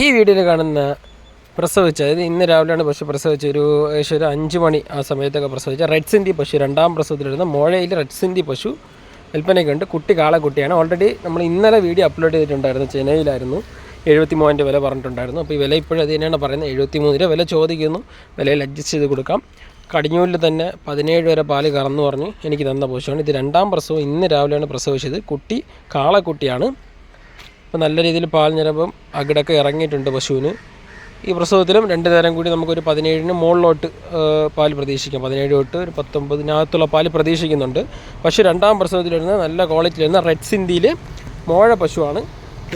ഈ വീഡിയോയിൽ കാണുന്ന പ്രസവിച്ച അതായത് ഇന്ന് രാവിലെയാണ് പശു പ്രസവിച്ച ഒരു ഏകദേശം ഒരു അഞ്ച് മണി ആ സമയത്തൊക്കെ പ്രസവിച്ച റെഡ് സിന്ധി പശു രണ്ടാം പ്രസവത്തിലിരുന്ന മോഴയിൽ റെഡ് സിന്ധി പശു വിൽപ്പനയ്ക്ക് ഉണ്ട് കുട്ടി കാളക്കുട്ടിയാണ് ഓൾറെഡി നമ്മൾ ഇന്നലെ വീഡിയോ അപ്ലോഡ് ചെയ്തിട്ടുണ്ടായിരുന്നു. ചെന്നൈയിലായിരുന്നു. എഴുപത്തി മൂന്നിന്റെ വില പറഞ്ഞിട്ടുണ്ടായിരുന്നു. അപ്പോൾ ഈ വില ഇപ്പോഴും അത് തന്നെയാണ് പറയുന്നത്. എഴുപത്തി മൂന്ന് രൂപ വില ചോദിക്കുന്നു. വിലയിൽ അഡ്ജസ്റ്റ് ചെയ്ത് കൊടുക്കാം. കടിഞ്ഞൂരിൽ തന്നെ പതിനേഴ് വരെ പാൽ കറന്നു പറഞ്ഞ് എനിക്ക് തന്ന പശുവാണ്. ഇത് രണ്ടാം പ്രസവം ഇന്ന് രാവിലെയാണ് പ്രസവിച്ചത്. കുട്ടി കാളക്കുട്ടിയാണ് അപ്പോൾ നല്ല രീതിയിൽ പാൽ ഞരമ്പും അകിടൊക്കെ ഇറങ്ങിയിട്ടുണ്ട് പശുവിന്. ഈ പ്രസവത്തിലും രണ്ട് നേരം കൂടി നമുക്കൊരു പതിനേഴിന് മുകളിലോട്ട് പാൽ പ്രതീക്ഷിക്കാം. പതിനേഴ് തൊട്ട് ഒരു പത്തൊമ്പതിനകത്തുള്ള പാൽ പ്രതീക്ഷിക്കുന്നുണ്ട്. പക്ഷേ രണ്ടാം പ്രസവത്തിൽ വരുന്ന നല്ല ക്വാളിറ്റിയിൽ വരുന്ന റെഡ് സിന്ധിയിൽ മോഴ പശുവാണ്.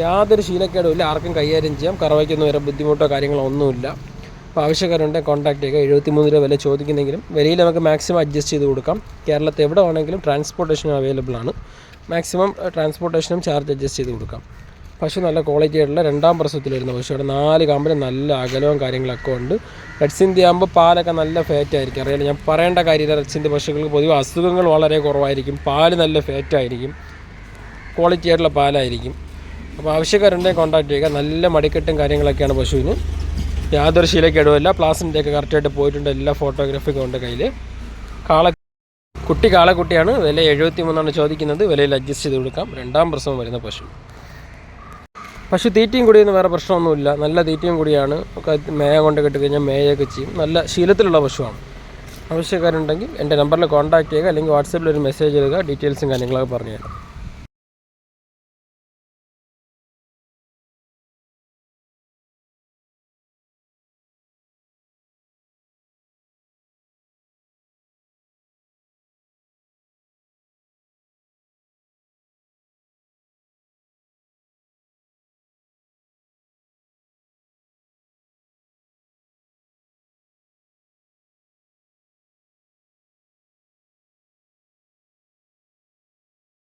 യാതൊരു ശീലക്കേടും ഇല്ല. ആർക്കും കൈകാര്യം ചെയ്യാം. കറവയ്ക്കൊന്നും വരെ ബുദ്ധിമുട്ടോ കാര്യങ്ങളോ ഒന്നുമില്ല. അപ്പോൾ ആവശ്യക്കാരുണ്ടെങ്കിൽ കോൺടാക്ട് ചെയ്യുക എഴുപത്തി മൂന്ന് രൂപ വില ചോദിക്കുന്നെങ്കിലും വിലയിൽ നമുക്ക് മാക്സിമം അഡ്ജസ്റ്റ് ചെയ്ത് കൊടുക്കാം. കേരളത്തിൽ എവിടെ വേണമെങ്കിലും ട്രാൻസ്പോർട്ടേഷൻ അവൈലബിൾ ആണ്. മാക്സിമം ട്രാൻസ്പോർട്ടേഷനും ചാർജ് അഡ്ജസ്റ്റ് ചെയ്ത് കൊടുക്കാം. പശു നല്ല ക്വാളിറ്റി ആയിട്ടുള്ള രണ്ടാം പ്രസവത്തിൽ വരുന്ന പശുവാണ് നാല് കാമ്പിന് നല്ല അകലവും കാര്യങ്ങളൊക്കെ ഉണ്ട്. റെഡ് ആകുമ്പോൾ പാലൊക്കെ നല്ല ഫാറ്റ് ആയിരിക്കും. അറിയാലോ ഞാൻ പറയേണ്ട കാര്യമില്ല. റെഡ് പശുക്കൾക്ക് പൊതുവെ അസുഖങ്ങൾ വളരെ കുറവായിരിക്കും. പാൽ നല്ല ഫാറ്റ് ആയിരിക്കും. ക്വാളിറ്റി ആയിട്ടുള്ള പാലായിരിക്കും. അപ്പോൾ ആവശ്യക്കാരുണ്ടെങ്കിൽ കോൺടാക്ട് ചെയ്യുക. നല്ല മടിക്കെട്ടും കാര്യങ്ങളൊക്കെയാണ് പശുവിന് യാതൊരു ശീലക്കേടുമില്ല പ്ലാസിന്റെ ഒക്കെ കറക്റ്റായിട്ട് പോയിട്ടുണ്ട്. എല്ലാ ഫോട്ടോഗ്രാഫിക്കും ഉണ്ട് കയ്യിൽ കാള കുട്ടി കാളക്കുട്ടിയാണ്. വില എഴുപത്തി മൂന്നാണ് ചോദിക്കുന്നത്. വിലയിൽ അഡ്ജസ്റ്റ് ചെയ്ത് കൊടുക്കാം. രണ്ടാം പ്രസവം വരുന്ന പശു. പശു തീറ്റയും കൂടിയൊന്നും വേറെ പ്രശ്നമൊന്നുമില്ല. നല്ല തീറ്റയും കൂടിയാണ്. മേയ കൊണ്ട് കെട്ടി കഴിഞ്ഞാൽ മേയൊക്കെ ചെയ്യും. നല്ല ശീലത്തിലുള്ള പശുവാണ്. ആവശ്യക്കാരുണ്ടെങ്കിൽ എന്റെ നമ്പറിൽ കോൺടാക്ട് ചെയ്യുക അല്ലെങ്കിൽ വാട്സപ്പിൽ ഒരു മെസ്സേജ് ചെയ്യുക ഡീറ്റെയിൽസും കാര്യങ്ങളൊക്കെ പറഞ്ഞു തരാം